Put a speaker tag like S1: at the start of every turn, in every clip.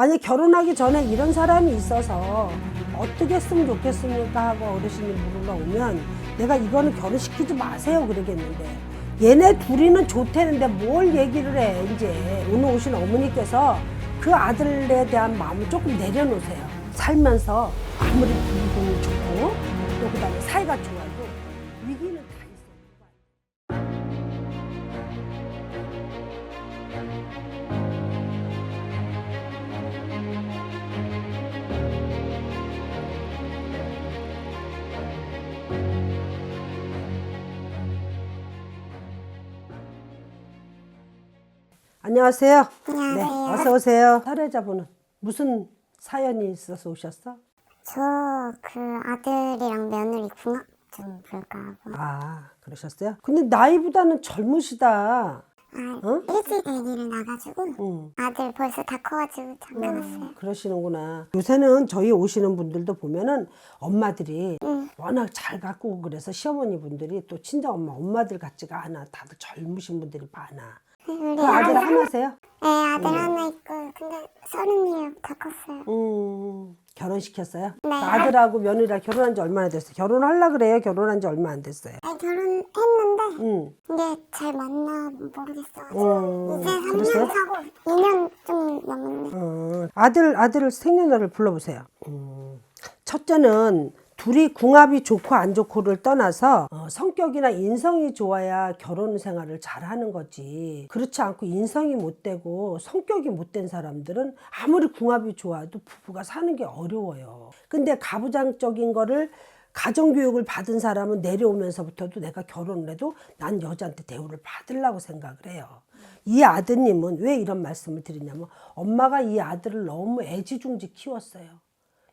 S1: 만약 결혼하기 전에 이런 사람이 있어서 어떻게 했으면 좋겠습니까? 하고 어르신이 물으러 오면 내가 이거는 결혼시키지 마세요 그러겠는데 얘네 둘이는 좋대는데 뭘 얘기를 해? 이제 오늘 오신 어머니께서 그 아들에 대한 마음을 조금 내려놓으세요. 살면서 아무리 분위기는 좋고 또 그다음에 사이가 좋아도 위기 안녕하세요.
S2: 안녕하세요.
S1: 네, 어서 오세요. 사례자분은 무슨 사연이 있어서 오셨어?
S2: 저 그 아들이랑 며느리 궁합 좀 볼까 하고.
S1: 아, 그러셨어요? 근데 나이보다는 젊으시다.
S2: 아,
S1: 어?
S2: 일찍 아기를 나가지고
S1: 응.
S2: 아들 벌써 다 커가지고 잠깐 왔어요.
S1: 음, 그러시는구나. 요새는 저희 오시는 분들도 보면은 엄마들이
S2: 응.
S1: 워낙 잘 가꾸고 그래서 시어머니 분들이 또 친정 엄마, 엄마들 같지가 않아. 다들 젊으신 분들이 많아.
S2: 우리
S1: 그 아들 하나세요?
S2: 네, 아들 하나 있고 근데 서른이에요. 다 컸어요.
S1: 음, 결혼시켰어요?
S2: 네.
S1: 아들하고 며느리랑 결혼한 지 얼마나 됐어요? 결혼하려 그래요? 결혼한 지 얼마 안 됐어요?
S2: 아, 결혼했는데
S1: 음.
S2: 이게 잘 맞나 모르겠어요.
S1: 어,
S2: 이제 3년
S1: 그러세요?
S2: 차고 2년 좀 넘었네.
S1: 어, 아들 아들 생년월일 불러보세요. 음, 첫째는 둘이 궁합이 좋고 안 좋고를 떠나서 어, 성격이나 인성이 좋아야 결혼 생활을 잘하는 거지. 그렇지 않고 인성이 못 되고 성격이 못된 사람들은 아무리 궁합이 좋아도 부부가 사는 게 어려워요. 근데 가부장적인 거를 가정교육을 받은 사람은 내려오면서부터도 내가 결혼을 해도 난 여자한테 대우를 받으려고 생각을 해요. 이 아드님은 왜 이런 말씀을 드리냐면 엄마가 이 아들을 너무 애지중지 키웠어요.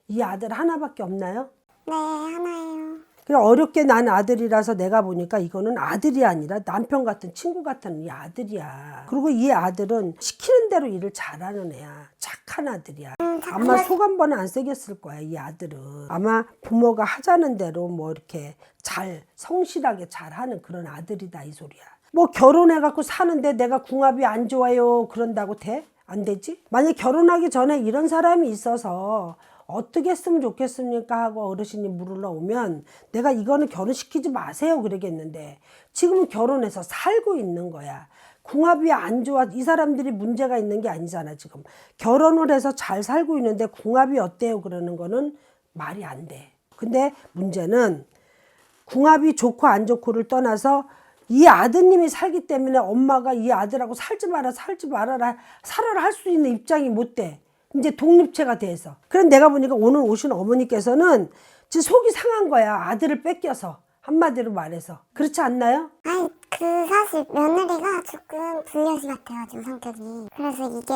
S1: 이 아들 하나밖에 없나요?
S2: 네, 하나예요.
S1: 그냥 어렵게 난 아들이라서 내가 보니까 이거는 아들이 아니라 남편 같은 친구 같은 이 아들이야. 그리고 이 아들은 시키는 대로 일을 잘하는 애야. 착한 아들이야. 아마 속 한 번은 안 새겼을 거야, 이 아들은. 아마 부모가 하자는 대로 뭐 이렇게 잘, 성실하게 잘 하는 그런 아들이다, 이 소리야. 뭐 결혼해갖고 사는데 내가 궁합이 안 좋아요. 그런다고 돼? 안 되지? 만약 결혼하기 전에 이런 사람이 있어서 어떻게 했으면 좋겠습니까? 하고 어르신이 물으러 오면 내가 이거는 결혼시키지 마세요. 그러겠는데 지금은 결혼해서 살고 있는 거야. 궁합이 안 좋아. 이 사람들이 문제가 있는 게 아니잖아, 지금. 결혼을 해서 잘 살고 있는데 궁합이 어때요? 그러는 거는 말이 안 돼. 근데 문제는 궁합이 좋고 안 좋고를 떠나서 이 아드님이 살기 때문에 엄마가 이 아들하고 살지 마라, 살지 말아라, 살아라 할 수 있는 입장이 못 돼. 이제 독립체가 돼서. 그런 내가 보니까 오늘 오신 어머니께서는 지금 속이 상한 거야. 아들을 뺏겨서. 한마디로 말해서. 그렇지 않나요?
S2: 아니 그 사실 며느리가 조금 불려시 같아가지고 성격이 그래서 이게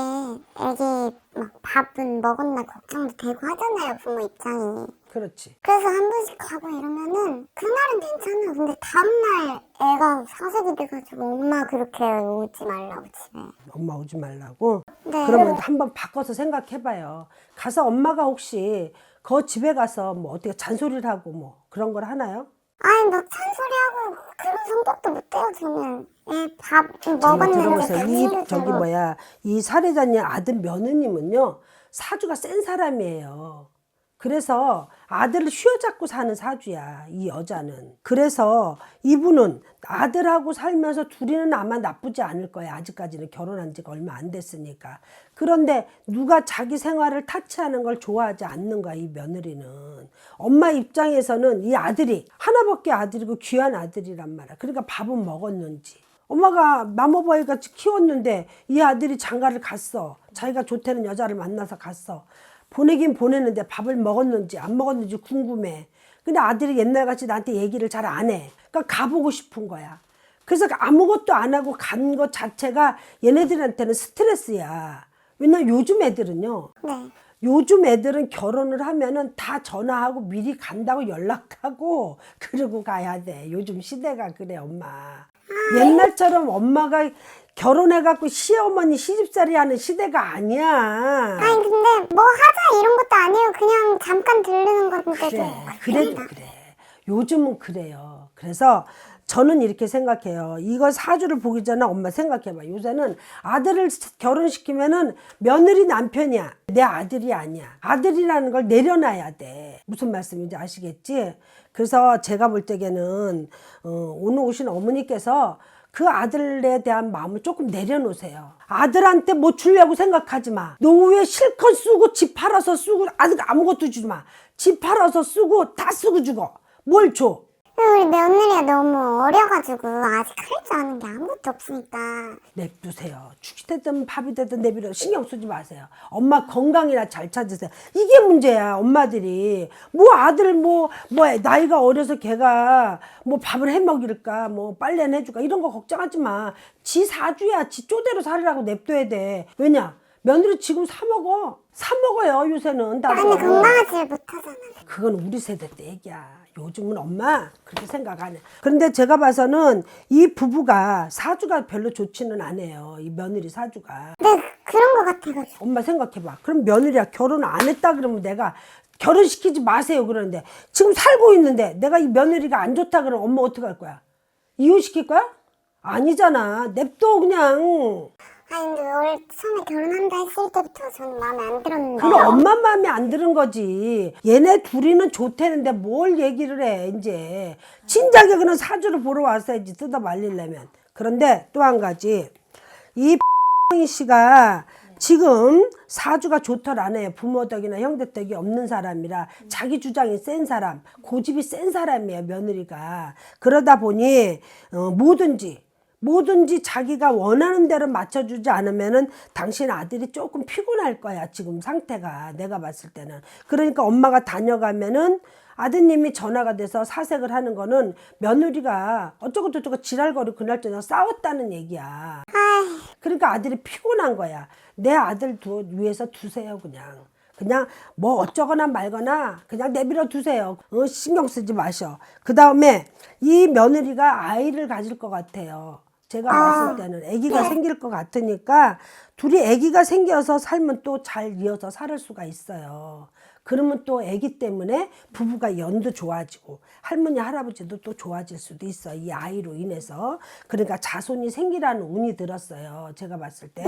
S2: 애기 막 밥은 먹었나 걱정도 되고 하잖아요 부모 입장이
S1: 그렇지.
S2: 그래서 한 번씩 가고 이러면은 그날은 괜찮아 근데 다음날 애가 사색이 돼가지고 엄마 그렇게 오지 말라고 집에
S1: 엄마 오지 말라고.
S2: 네.
S1: 그러면 한번 바꿔서 생각해봐요. 가서 엄마가 혹시 그 집에 가서 뭐 어떻게 잔소리를 하고 뭐 그런 걸 하나요?
S2: 아니 뭐 잔소리하고 그런 성격도 못해요 저는 애밥
S1: 정말
S2: 먹었는데
S1: 들어보세요. 이 저기. 뭐야 이 사례자님 아들 며느님은요 사주가 센 사람이에요. 그래서 아들을 휘어잡고 사는 사주야 이 여자는. 그래서 이분은 아들하고 살면서 둘이는 아마 나쁘지 않을 거야 아직까지는 결혼한 지가 얼마 안 됐으니까. 그런데 누가 자기 생활을 타치하는 걸 좋아하지 않는 거야 이 며느리는. 엄마 입장에서는 이 아들이 하나밖에 아들이고 귀한 아들이란 말이야. 그러니까 밥은 먹었는지. 엄마가 마모바이 같이 키웠는데 이 아들이 장가를 갔어. 자기가 좋다는 여자를 만나서 갔어. 보내긴 보냈는데 밥을 먹었는지 안 먹었는지 궁금해. 근데 아들이 옛날같이 나한테 얘기를 잘 안 해. 그러니까 가보고 싶은 거야. 그래서 아무것도 안 하고 간 것 자체가 얘네들한테는 스트레스야. 왜냐면 요즘 애들은요.
S2: 네
S1: 요즘 애들은 결혼을 하면은 다 전화하고 미리 간다고 연락하고 그러고 가야 돼. 요즘 시대가 그래, 엄마. 옛날처럼 엄마가 결혼해갖고 시어머니 시집살이 하는 시대가 아니야.
S2: 아니 근데 뭐 하자 이런 것도 아니에요. 그냥 잠깐 들르는 건데.
S1: 그래, 그래도 그래. 요즘은 그래요. 그래서 저는 이렇게 생각해요. 이거 사주를 보기 전에 엄마 생각해봐. 요새는 아들을 결혼시키면은 며느리 남편이야. 내 아들이 아니야. 아들이라는 걸 내려놔야 돼. 무슨 말씀인지 아시겠지? 그래서 제가 볼 때에는 어, 오늘 오신 어머니께서 그 아들에 대한 마음을 조금 내려놓으세요. 아들한테 뭐 주려고 생각하지 마. 노후에 실컷 쓰고 집 팔아서 쓰고 아들 아무것도 주지 마. 집 팔아서 쓰고 다 쓰고 죽어. 뭘 줘?
S2: 우리 며느리가 너무 어려가지고 아직 할 줄 아는 게 아무것도 없으니까
S1: 냅두세요. 죽이 되든 밥이 되든 내비려 신경 쓰지 마세요. 엄마 건강이나 잘 찾으세요. 이게 문제야, 엄마들이. 뭐 아들 뭐, 뭐 나이가 어려서 걔가 뭐 밥을 해 먹일까, 뭐 빨래는 해줄까, 이런 거 걱정하지 마. 지 사주야. 지 쪼대로 살으라고 냅둬야 돼. 왜냐? 며느리 지금 사 먹어. 사 먹어요, 요새는. 나도.
S2: 건강하지 못하잖아
S1: 그건 우리 세대 때 얘기야. 요즘은 엄마 그렇게 생각 안 해. 그런데 제가 봐서는 이 부부가 사주가 별로 좋지는 않아요. 이 며느리 사주가.
S2: 근데 그런 거 같아가지고
S1: 엄마 생각해봐. 그럼 며느리야 결혼 안 했다 그러면 내가 결혼시키지 마세요 그러는데 지금 살고 있는데 내가 이 며느리가 안 좋다 그러면 엄마 어떻게 할 거야? 이혼시킬 거야? 아니잖아. 냅둬 그냥.
S2: 아니 근데 월 처음에 결혼한다 했을 때부터 저는 마음에 안 들었는데
S1: 그럼 엄마 마음에 안 드는 거지. 얘네 둘이는 좋대는데 뭘 얘기를 해, 이제. 진작에 그런 사주를 보러 왔어야지, 뜯어 말리려면. 그런데 또 한 가지. 이 이 씨가 지금 사주가 좋더라네요. 부모 덕이나 형제 덕이 없는 사람이라 자기 주장이 센 사람, 고집이 센 사람이에요, 며느리가. 그러다 보니, 어, 뭐든지, 뭐든지 자기가 원하는 대로 맞춰주지 않으면은 당신 아들이 조금 피곤할 거야 지금 상태가 내가 봤을 때는 그러니까 엄마가 다녀가면은 아드님이 전화가 돼서 사색을 하는 거는 며느리가 어쩌고 저쩌고 지랄거리 그날 저녁 싸웠다는 얘기야 그러니까 아들이 피곤한 거야 내 아들 두, 위해서 두세요 그냥 그냥 뭐 어쩌거나 말거나 그냥 내버려 두세요. 어, 신경 쓰지 마셔. 그 다음에 이 며느리가 아이를 가질 것 같아요. 제가 봤을 때는 아기가 생길 것 같으니까 둘이 아기가 생겨서 살면 또잘 이어서 살 수가 있어요. 그러면 또 아기 때문에 부부가 연도 좋아지고 할머니 할아버지도 또 좋아질 수도 있어. 이 아이로 인해서. 그러니까 자손이 생기라는 운이 들었어요. 제가 봤을 때.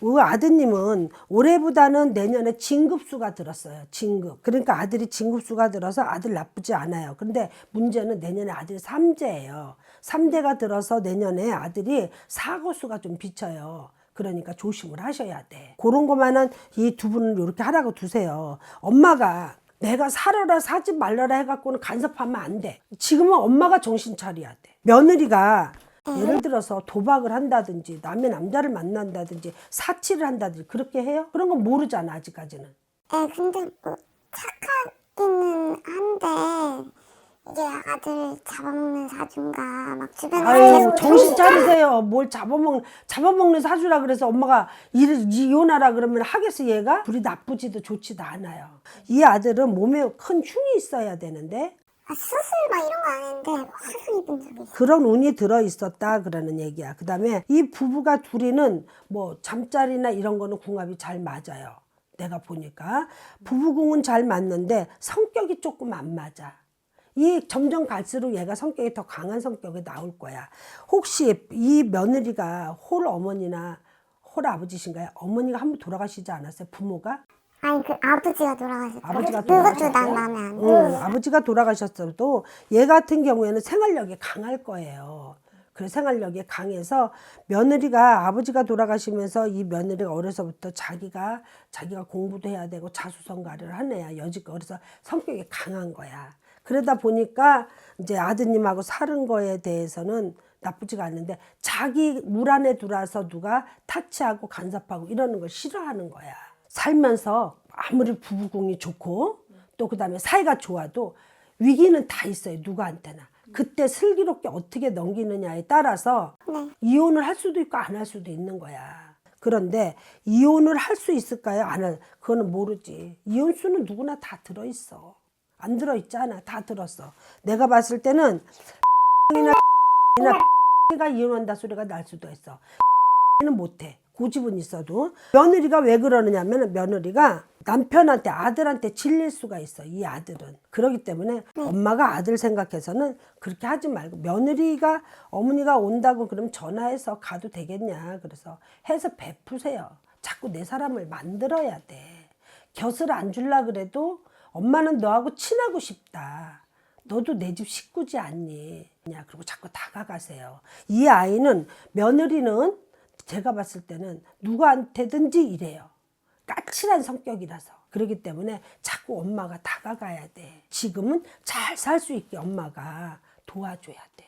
S1: 우리 아드님은 올해보다는 내년에 진급수가 들었어요. 진급. 그러니까 아들이 진급수가 들어서 아들 나쁘지 않아요. 근데 문제는 내년에 아들이 삼재예요 삼재가 들어서 내년에 아들이 사고수가 좀 비쳐요 그러니까 조심을 하셔야 돼. 그런 것만은 이 두 분은 이렇게 하라고 두세요. 엄마가 내가 살아라 사지 말라라 해갖고는 간섭하면 안 돼. 지금은 엄마가 정신 차려야 돼. 며느리가 예를 들어서 도박을 한다든지 남의 남자를 만난다든지 사치를 한다든지 그렇게 해요? 그런 건 모르잖아 아직까지는.
S2: 예 근데 뭐 착하기는 한데 이게 아들 잡아먹는 사준가 막 주변에
S1: 아유
S2: 계속
S1: 정신 차리세요. 뭘 잡아먹는 잡아먹는 사주라 그래서 엄마가 일 이혼하라 그러면 하겠어 얘가? 둘이 나쁘지도 좋지도 않아요. 이 아들은 몸에 큰 흉이 있어야 되는데
S2: 아, 수술 막 이런 거 안 했는데 화상 입은 적이 있어
S1: 그런 운이 들어 있었다 그러는 얘기야. 그다음에 이 부부가 둘이는 뭐 잠자리나 이런 거는 궁합이 잘 맞아요. 내가 보니까 부부궁은 잘 맞는데 성격이 조금 안 맞아. 이 점점 갈수록 얘가 성격이 더 강한 성격이 나올 거야. 혹시 이 며느리가 홀 어머니나 홀 아버지신가요? 어머니가 한 번 돌아가시지 않았어요? 부모가?
S2: 아니 그 아버지가 돌아가셨다
S1: 아버지가
S2: 그것도
S1: 돌아가셨어요?
S2: 난 마음에 안 들어
S1: 응, 아버지가 돌아가셨어도 얘 같은 경우에는 생활력이 강할 거예요. 그 생활력이 강해서 며느리가 아버지가 돌아가시면서 이 며느리가 어려서부터 자기가 자기가 공부도 해야 되고 자수성가를 한 애야 여지껏 그래서 성격이 강한 거야. 그러다 보니까 이제 아드님하고 사는 거에 대해서는 나쁘지가 않는데 자기 물 안에 들어와서 누가 타치하고 간섭하고 이러는 걸 싫어하는 거야. 살면서 아무리 부부궁이 좋고 또 그다음에 사이가 좋아도 위기는 다 있어요 누구한테나. 그때 슬기롭게 어떻게 넘기느냐에 따라서
S2: 네.
S1: 이혼을 할 수도 있고 안 할 수도 있는 거야. 그런데 이혼을 할 수 있을까요? 안 할 그거는 모르지. 이혼수는 누구나 다 들어 있어 안 들어있잖아. 다 들었어. 내가 봤을 때는 이나 가 이혼한다 소리가 날 수도 있어. 는 못해. 고집은 있어도. 며느리가 왜 그러느냐면 며느리가 남편한테 아들한테 질릴 수가 있어 이 아들은. 그러기 때문에 엄마가 아들 생각해서는 그렇게 하지 말고 며느리가 어머니가 온다고 그럼 전화해서 가도 되겠냐. 그래서 해서 베푸세요. 자꾸 내 사람을 만들어야 돼. 곁을 안 줄라 그래도 엄마는 너하고 친하고 싶다 너도 내 집 식구지 않니 냐 그리고 자꾸 다가가세요 이 아이는 며느리는 제가 봤을 때는 누구한테든지 이래요 까칠한 성격이라서 그렇기 때문에 자꾸 엄마가 다가가야 돼. 지금은 잘 살 수 있게 엄마가 도와줘야 돼.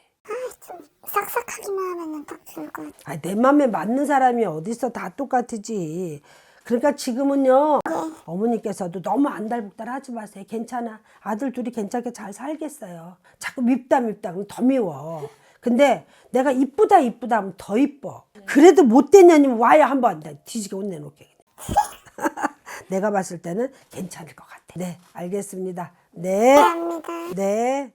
S2: 좀 싹싹하기만 하면은 딱 좋을 것 같아.
S1: 아, 내 맘에 맞는 사람이 어딨어 다 똑같으지. 그러니까 지금은요 어머니께서도 너무 안달복달 하지 마세요. 괜찮아. 아들 둘이 괜찮게 잘 살겠어요. 자꾸 밉다 밉다 그러면 더 미워. 근데 내가 이쁘다 이쁘다 하면 더 이뻐. 그래도 못됐냐면 와야 한번 뒤지게 혼내놓게. 내가 봤을 때는 괜찮을 것 같아. 네, 알겠습니다. 네.
S2: 감사합니다.
S1: 네.